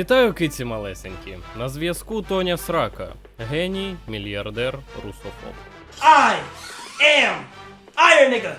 Вітаю, киці малесенькі. На зв'язку Тоня Срака, геній, мільярдер, русофоб. I am Iron Nigga.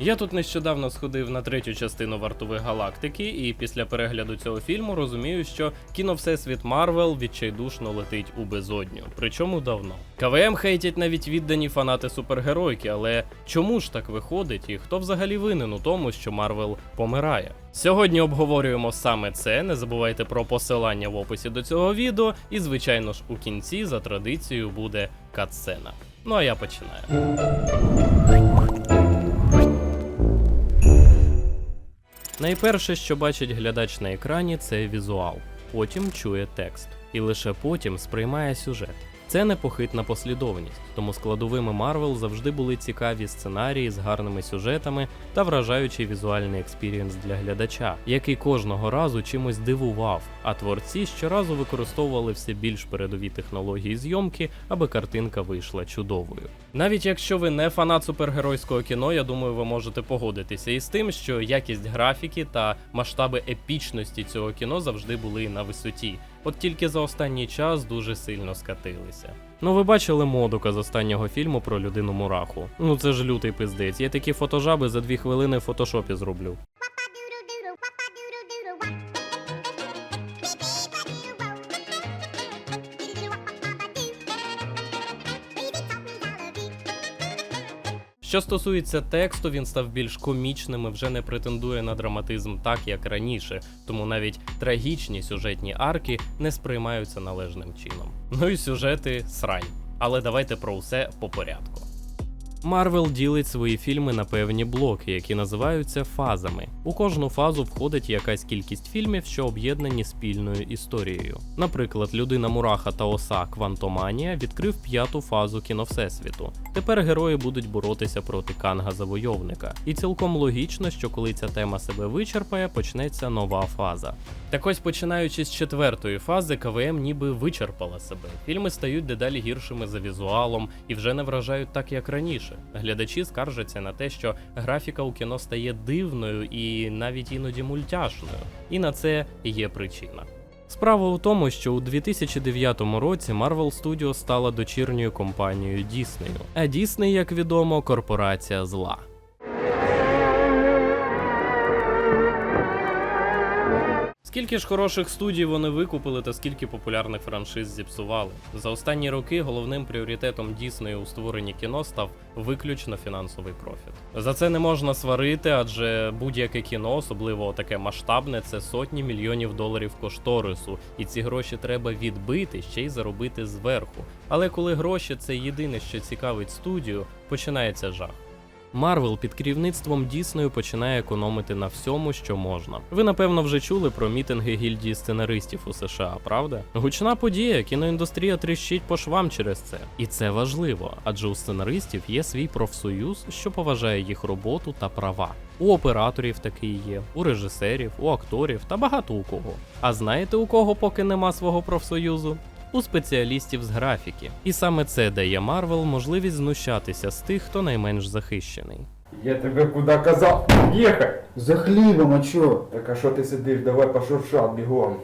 Я тут нещодавно сходив на третю частину вартових галактики, і після перегляду цього фільму розумію, що кіно Всесвіт Марвел відчайдушно летить у безодню. Причому давно. КВМ хейтять навіть віддані фанати супергеройки, але чому ж так виходить, і хто взагалі винен у тому, що Марвел помирає? Сьогодні обговорюємо саме це. Не забувайте про посилання в описі до цього відео, і звичайно ж у кінці за традицією буде катсцена. Ну а я починаю. Найперше, що бачить глядач на екрані, це візуал, потім чує текст, і лише потім сприймає сюжет. Це непохитна послідовність, тому складовими Марвел завжди були цікаві сценарії з гарними сюжетами та вражаючий візуальний експірієнс для глядача, який кожного разу чимось дивував, а творці щоразу використовували все більш передові технології зйомки, аби картинка вийшла чудовою. Навіть якщо ви не фанат супергеройського кіно, я думаю, ви можете погодитися із тим, що якість графіки та масштаби епічності цього кіно завжди були на висоті. От тільки за останній час дуже сильно скатилися. Ну, ви бачили модука з останнього фільму про людину мураху. Ну це ж лютий пиздець. Я такі фотожаби за дві хвилини в фотошопі зроблю. Що стосується тексту, він став більш комічним і вже не претендує на драматизм так, як раніше, тому навіть трагічні сюжетні арки не сприймаються належним чином. Ну і сюжети срань. Але давайте про все по порядку. Марвел ділить свої фільми на певні блоки, які називаються фазами. У кожну фазу входить якась кількість фільмів, що об'єднані спільною історією. Наприклад, людина Мураха та Оса Квантоманія відкрив п'яту фазу кіно Всесвіту. Тепер герої будуть боротися проти Канга Завойовника. І цілком логічно, що коли ця тема себе вичерпає, почнеться нова фаза. Так ось починаючи з четвертої фази, КВМ ніби вичерпала себе. Фільми стають дедалі гіршими за візуалом і вже не вражають так, як раніше. Глядачі скаржаться на те, що графіка у кіно стає дивною і навіть іноді мультяшною. І на це є причина. Справа у тому, що у 2009 році Marvel Studios стала дочірньою компанією Діснею. А Дісней, як відомо, корпорація зла. Скільки ж хороших студій вони викупили та скільки популярних франшиз зіпсували? За останні роки головним пріоритетом Діснею у створенні кіно став виключно фінансовий профіт. За це не можна сварити, адже будь-яке кіно, особливо таке масштабне, це сотні мільйонів доларів кошторису, і ці гроші треба відбити ще й заробити зверху. Але коли гроші це єдине, що цікавить студію, починається жах. Марвел під керівництвом Діснею починає економити на всьому, що можна. Ви напевно вже чули про мітинги гільдії сценаристів у США, правда? Гучна подія, кіноіндустрія тріщить по швам через це. І це важливо, адже у сценаристів є свій профсоюз, що поважає їх роботу та права. У операторів такий є, у режисерів, у акторів та багато у кого. А знаєте, у кого поки нема свого профсоюзу? У спеціалістів з графіки. І саме це дає Марвел можливість знущатися з тих, хто найменш захищений. Я тебе куди казав? Їхай! За хлібом, а чо? Так а що ти сидиш? Давай пошуршав бігом.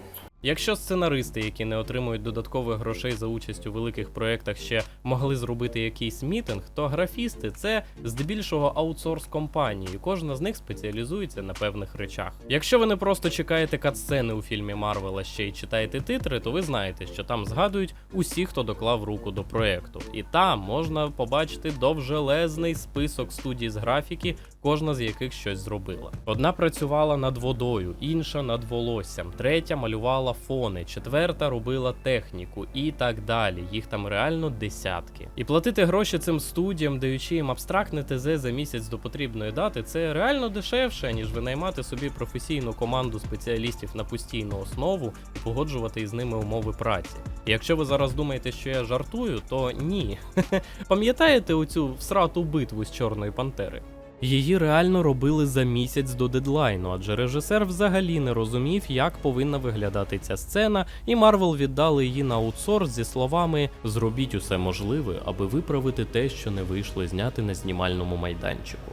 Якщо сценаристи, які не отримують додаткових грошей за участь у великих проєктах, ще могли зробити якийсь мітинг, то графісти це здебільшого аутсорс компанії, кожна з них спеціалізується на певних речах. Якщо ви не просто чекаєте катсцени у фільмі Марвела ще й читаєте титри, то ви знаєте, що там згадують усі, хто доклав руку до проєкту. І там можна побачити довжелезний список студій з графіки, кожна з яких щось зробила. Одна працювала над водою, інша над волоссям, третя малювала фони, четверта робила техніку і так далі. Їх там реально десятки. І платити гроші цим студіям, даючи їм абстрактне ТЗ за місяць до потрібної дати, це реально дешевше, ніж винаймати собі професійну команду спеціалістів на постійну основу і погоджувати із ними умови праці. І якщо ви зараз думаєте, що я жартую, то ні. Пам'ятаєте оцю всрату битву з Чорної Пантери? Її реально робили за місяць до дедлайну, адже режисер взагалі не розумів, як повинна виглядати ця сцена, і Марвел віддали її на аутсорс зі словами Зробіть усе можливе, аби виправити те, що не вийшло зняти на знімальному майданчику.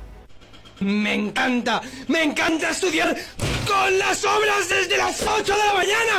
Me encanta, me encanta estudiar con las obras desde las 8 de la mañana.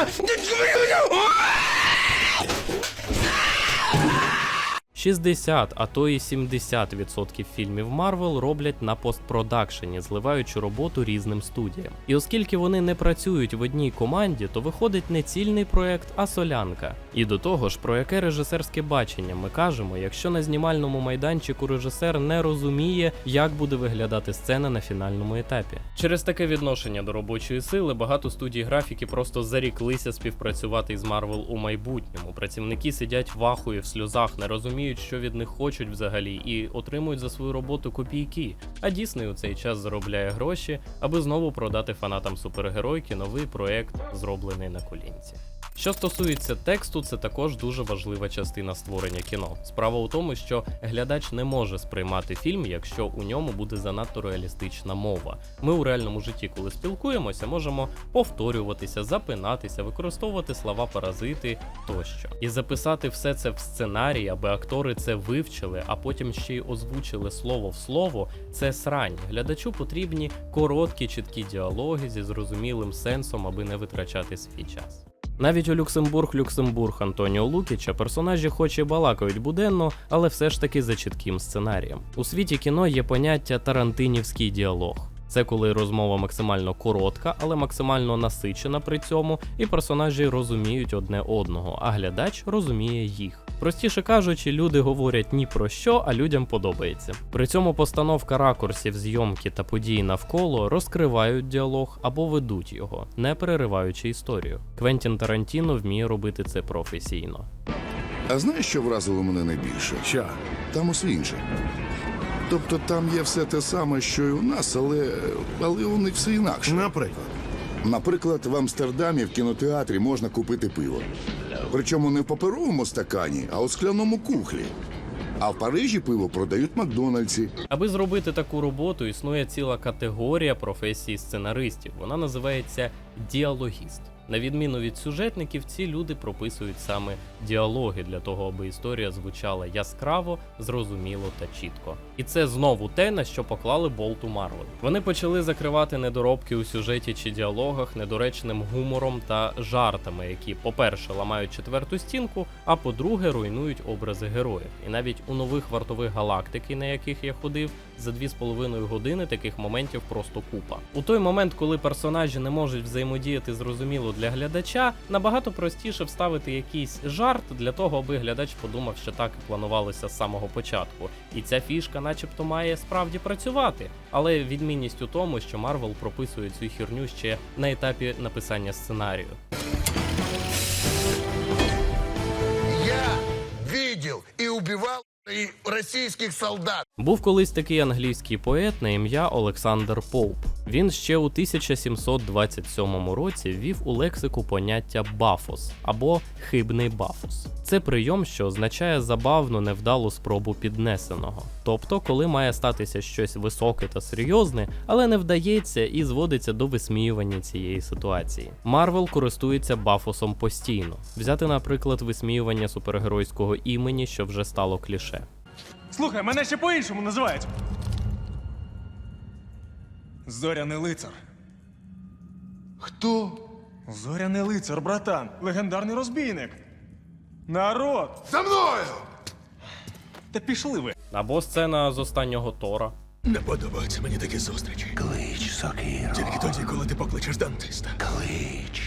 60, а то і 70% фільмів Марвел роблять на постпродакшені, зливаючи роботу різним студіям. І оскільки вони не працюють в одній команді, то виходить не цільний проект, а солянка. І до того ж, про яке режисерське бачення ми кажемо, якщо на знімальному майданчику режисер не розуміє, як буде виглядати сцена на фінальному етапі. Через таке відношення до робочої сили багато студій графіки просто заріклися співпрацювати із Марвел у майбутньому. Працівники сидять в ахуї в сльозах, не розуміють, що від них хочуть взагалі, і отримують за свою роботу копійки. А Дісней у цей час заробляє гроші, аби знову продати фанатам супергеройки новий проект, зроблений на колінці. Що стосується тексту, це також дуже важлива частина створення кіно. Справа у тому, що глядач не може сприймати фільм, якщо у ньому буде занадто реалістична мова. Ми у реальному житті, коли спілкуємося, можемо повторюватися, запинатися, використовувати слова паразити тощо. І записати все це в сценарій, аби актори це вивчили, а потім ще й озвучили слово в слово. Це срань. Глядачу потрібні короткі, чіткі діалоги зі зрозумілим сенсом, аби не витрачати свій час. Навіть у Люксембург Люксембург Антоніо Лукіча персонажі хоч і балакають буденно, але все ж таки за чітким сценарієм. У світі кіно є поняття тарантинівський діалог. Це коли розмова максимально коротка, але максимально насичена при цьому, і персонажі розуміють одне одного, а глядач розуміє їх. Простіше кажучи, люди говорять ні про що, а людям подобається. При цьому постановка ракурсів, зйомки та подій навколо розкривають діалог або ведуть його, не перериваючи історію. Квентін Тарантіно вміє робити це професійно. А знаєш, що вразило мене найбільше? Що? Там усе інше. Тобто там є все те саме, що і у нас, але, але у них все інакше. Наприклад. Наприклад, в Амстердамі в кінотеатрі можна купити пиво. Причому не в паперовому стакані, а у скляному кухлі. А в Парижі пиво продають Макдональдсі. Аби зробити таку роботу, існує ціла категорія професії сценаристів. Вона називається діалогіст. На відміну від сюжетників, ці люди прописують саме діалоги для того, аби історія звучала яскраво, зрозуміло та чітко. І це знову те, на що поклали болту Марвел. Вони почали закривати недоробки у сюжеті чи діалогах недоречним гумором та жартами, які, по-перше, ламають четверту стінку, а по-друге, руйнують образи героїв. І навіть у нових вартових галактики, на яких я ходив, за 2,5 години таких моментів просто купа. У той момент, коли персонажі не можуть взаємодіяти зрозуміло для глядача, набагато простіше вставити якийсь жарт для того, аби глядач подумав, що так і планувалося з самого початку. І ця фішка, начебто, має справді працювати. Але відмінність у тому, що Марвел прописує цю херню ще на етапі написання сценарію. Я видел и убивал и российских солдат. Був колись такий англійський поет на ім'я Олександр Поуп. Він ще у 1727 році ввів у лексику поняття бафос або хибний бафос. Це прийом, що означає забавну невдалу спробу піднесеного. Тобто, коли має статися щось високе та серйозне, але не вдається і зводиться до висміювання цієї ситуації. Марвел користується бафосом постійно. Взяти, наприклад, висміювання супергеройського імені, що вже стало кліше. Слухай, мене ще по-іншому називають. Зоряний лицар. Кто? Зоряний лицар, братан. Легендарний розбійник. Народ! За мною! Та пішли ви. Або сцена з останнього Тора. Не подобаються мені такі зустрічі. Клич, Сокиро. Тільки тоді, коли ти покличеш дантиста. Клич,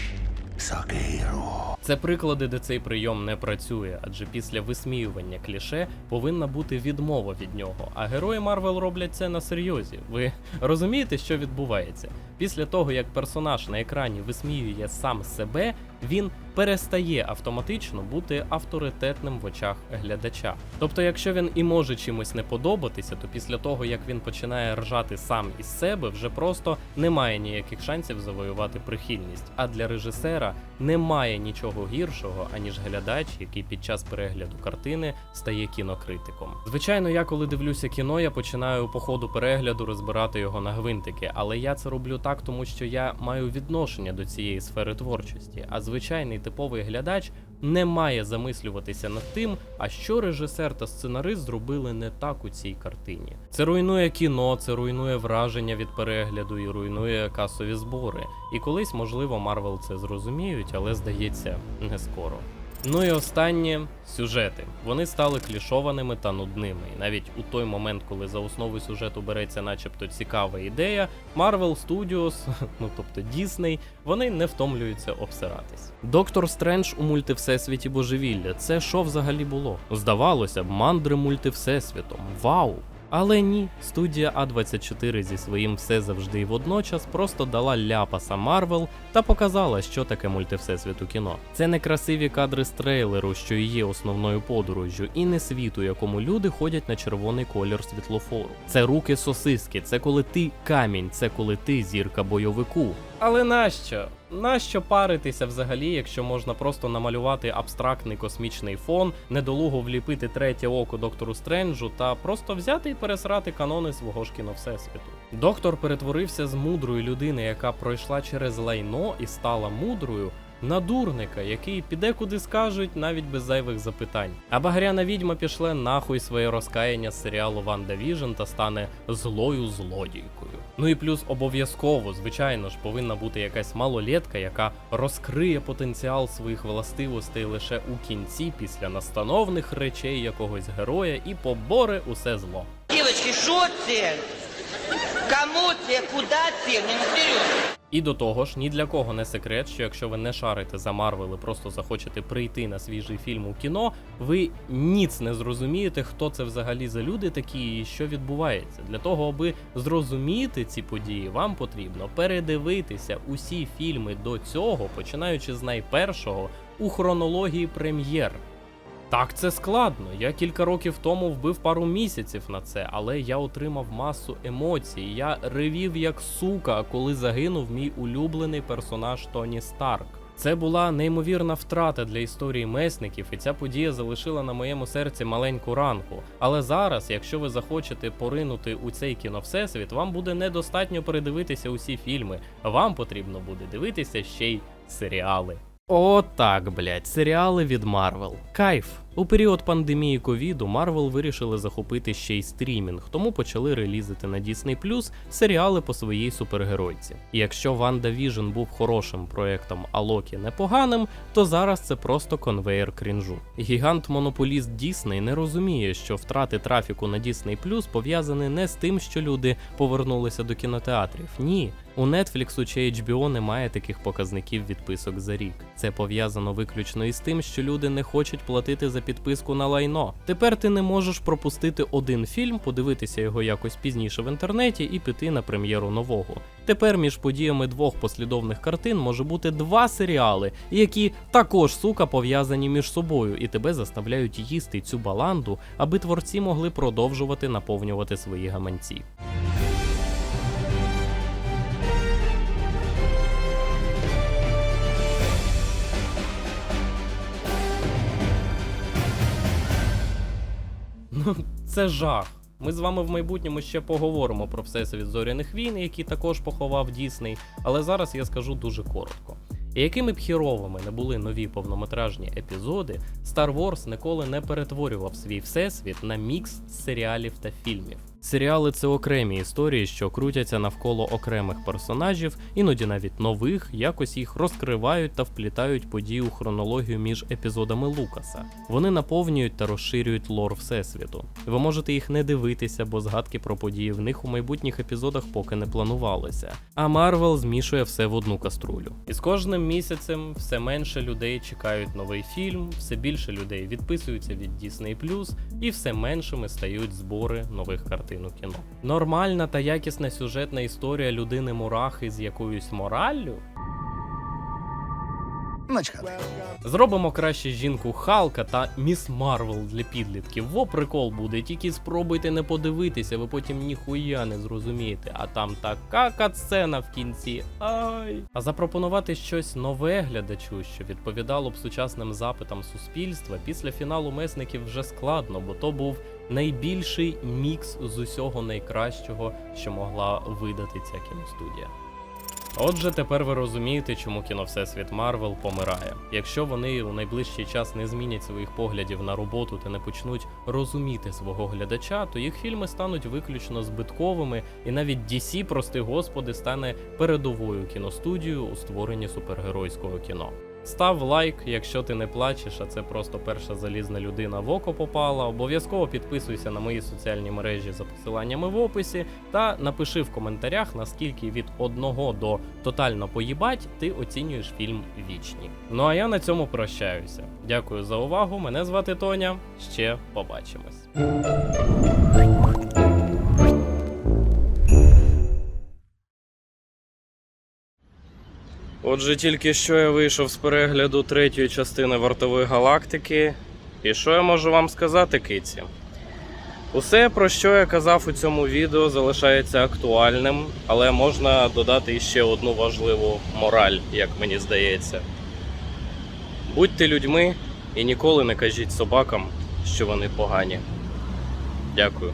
Сокиро. Це приклади, де цей прийом не працює, адже після висміювання кліше повинна бути відмова від нього. А герої Марвел роблять це на серйозі. Ви розумієте, що відбувається? Після того, як персонаж на екрані висміює сам себе, він перестає автоматично бути авторитетним в очах глядача. Тобто, якщо він і може чимось не подобатися, то після того як він починає ржати сам із себе, вже просто немає ніяких шансів завоювати прихильність. А для режисера немає нічого гіршого, аніж глядач, який під час перегляду картини стає кінокритиком. Звичайно, я коли дивлюся кіно, я починаю по ходу перегляду розбирати його на гвинтики, але я це роблю так, тому що я маю відношення до цієї сфери творчості. А звичайний типовий глядач не має замислюватися над тим, а що режисер та сценарист зробили не так у цій картині. Це руйнує кіно, це руйнує враження від перегляду і руйнує касові збори. І колись, можливо, Марвел це зрозуміють, але здається, не скоро. Ну і останнє сюжети. Вони стали клішованими та нудними. І навіть у той момент, коли за основу сюжету береться, начебто, цікава ідея, Marvel Studios, ну тобто Disney, вони не втомлюються обсиратись. Доктор Стрендж у мультивсесвіті божевілля. Це що взагалі було? Здавалося б, мандри мультивсесвітом. Вау! Але ні, студія А24 зі своїм все завжди і водночас просто дала ляпаса Марвел та показала, що таке мультивсесвіт у кіно. Це не красиві кадри з трейлеру, що і є основною подорожжю, і не світ, у якому люди ходять на червоний колір світлофору. Це руки сосиски, це коли ти камінь, це коли ти зірка бойовику. Але нащо? Нащо паритися взагалі, якщо можна просто намалювати абстрактний космічний фон, недолуго вліпити третє око доктору Стренджу та просто взяти і пересрати канони свого ж кіно всесвіту? Доктор перетворився з мудрої людини, яка пройшла через лайно і стала мудрою. На дурника, який піде куди скажуть, навіть без зайвих запитань. А багряна відьма пішле нахуй своє розкаяння з серіалу Ванда Віжн та стане злою злодійкою. Ну і плюс обов'язково, звичайно ж, повинна бути якась малолетка, яка розкриє потенціал своїх властивостей лише у кінці, після настановних речей якогось героя і поборе усе зло. Девочки, что цель? Кому цель? Куда цель? Не вперед. І до того ж, ні для кого не секрет, що якщо ви не шарите за Марвел і просто захочете прийти на свіжий фільм у кіно, ви ніц не зрозумієте, хто це взагалі за люди такі і що відбувається. Для того, аби зрозуміти ці події, вам потрібно передивитися усі фільми до цього, починаючи з найпершого у хронології прем'єр. Так, це складно. Я кілька років тому вбив пару місяців на це, але я отримав масу емоцій. Я ревів як сука, коли загинув мій улюблений персонаж Тоні Старк. Це була неймовірна втрата для історії месників, і ця подія залишила на моєму серці маленьку ранку. Але зараз, якщо ви захочете поринути у цей кіно всесвіт, вам буде недостатньо передивитися усі фільми. Вам потрібно буде дивитися ще й серіали. О, так, блять, серіали від Марвел. Кайф. У період пандемії ковіду Марвел вирішили захопити ще й стрімінг, тому почали релізити на Disney Plus серіали по своїй супергеройці. І якщо Ванда Віжн був хорошим проектом, а Локі непоганим, то зараз це просто конвейер крінжу. Гігант-монополіст Disney не розуміє, що втрати трафіку на Disney Plus пов'язані не з тим, що люди повернулися до кінотеатрів. Ні. У Netflix чи HBO немає таких показників відписок за рік. Це пов'язано виключно із тим, що люди не хочуть платити за підписку на лайно. Тепер ти не можеш пропустити один фільм, подивитися його якось пізніше в інтернеті і піти на прем'єру нового. Тепер між подіями двох послідовних картин може бути два серіали, які також сука пов'язані між собою, і тебе заставляють їсти цю баланду, аби творці могли продовжувати наповнювати свої гаманці. Ну, це жах. Ми з вами в майбутньому ще поговоримо про всесвіт зоряних війн, які також поховав Дісней, але зараз я скажу дуже коротко. І якими б хіровими не були нові повнометражні епізоди, Star Wars ніколи не перетворював свій всесвіт на мікс серіалів та фільмів. Серіали це окремі історії, що крутяться навколо окремих персонажів, іноді навіть нових, якось їх розкривають та вплітають події у хронологію між епізодами Лукаса. Вони наповнюють та розширюють лор всесвіту. Ви можете їх не дивитися, бо згадки про події в них у майбутніх епізодах поки не планувалося. А Марвел змішує все в одну каструлю. І з кожним місяцем все менше людей чекають новий фільм, все більше людей відписуються від Disney+, і все меншими стають збори нових картин у кіно. Нормальна та якісна сюжетна історія людини мурахи з якоюсь мораллю. Начхати. Зробимо краще жінку Халка та Міс Марвел для підлітків. Во прикол буде, тільки спробуйте не подивитися, ви потім ніхуя не зрозумієте. А там така катсцена в кінці. Ай. А запропонувати щось нове глядачу, що відповідало б сучасним запитам суспільства, після фіналу месників вже складно, бо то був найбільший мікс з усього найкращого, що могла видати ця кіностудія. Отже, тепер ви розумієте, чому кіно Всесвіт Марвел помирає. Якщо вони у найближчий час не змінять своїх поглядів на роботу та не почнуть розуміти свого глядача, то їх фільми стануть виключно збитковими, і навіть DC, прости господи, стане передовою кіностудією у створенні супергеройського кіно. Став лайк, якщо ти не плачеш, а це просто перша залізна людина в око попала. Обов'язково підписуйся на мої соціальні мережі за посиланнями в описі та напиши в коментарях, наскільки від 1 до тотально поїбать ти оцінюєш фільм Вічні. Ну а я на цьому прощаюся. Дякую за увагу. Мене звати Тоня. Ще побачимось. Отже, тільки що я вийшов з перегляду третьої частини вартової галактики. І що я можу вам сказати, киці? Усе, про що я казав у цьому відео, залишається актуальним, але можна додати іще одну важливу мораль, як мені здається. Будьте людьми і ніколи не кажіть собакам, що вони погані. Дякую.